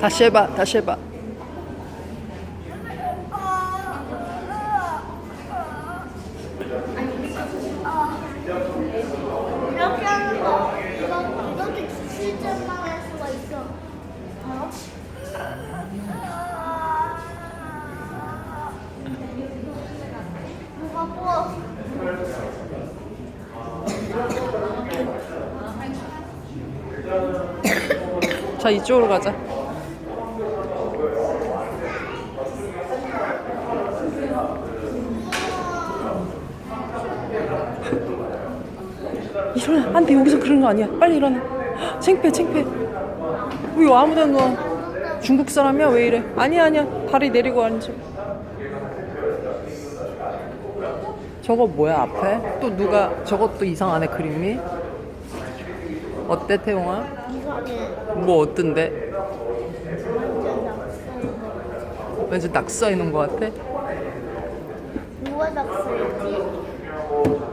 다시 해봐, 다시 해봐. 이렇게 하는 거 이거 이렇게 실전만 할 수가 있어. 어? 누가 뭐? 자, 이쪽으로 가자. 일어나. 안 돼. 여기서 그런 거 아니야. 빨리 일어나. 헉, 창피해, 창피해. 왜 아무데나 누워? 중국 사람이야? 왜 이래? 아니야, 아니야. 다리 내리고 앉아. 저거 뭐야, 앞에? 또 누가, 저것도 이상하네, 그림이? 어때, 태용아? 이상해. 뭐 어떤데? 완전 낙서인 왠지 낙서 있는 것 같아? 거. 누가 낙서했지?